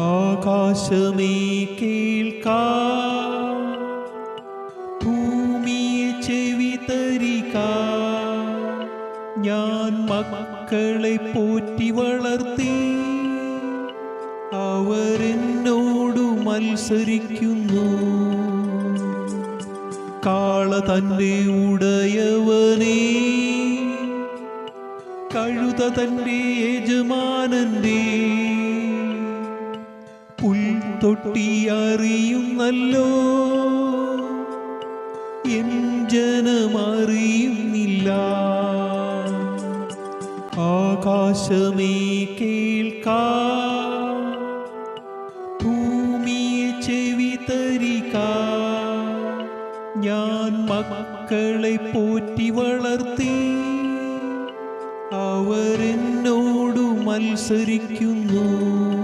ആകാശമേ കേൾക്കാ. ചെവി തരിക. ഞാൻ മക്കളെ പോറ്റി വളർത്തി. അവരെന്നോടു മത്സരിക്കുന്നു. കാള തന്റെ ഉടയവനെ. കഴുത തന്റെ യജമാനന്റെ പുൽത്തൊട്ടി അറിയുന്നല്ലോ എൻ ജനമറിയുന്നില്ല. ആകാശമേ കേൾക്കാ. ഭൂമിയെ ചെവി തരിക ഞാൻ മക്കളെ പോറ്റി വളർത്തി. അവരെന്നോടു മത്സരിക്കുന്നു.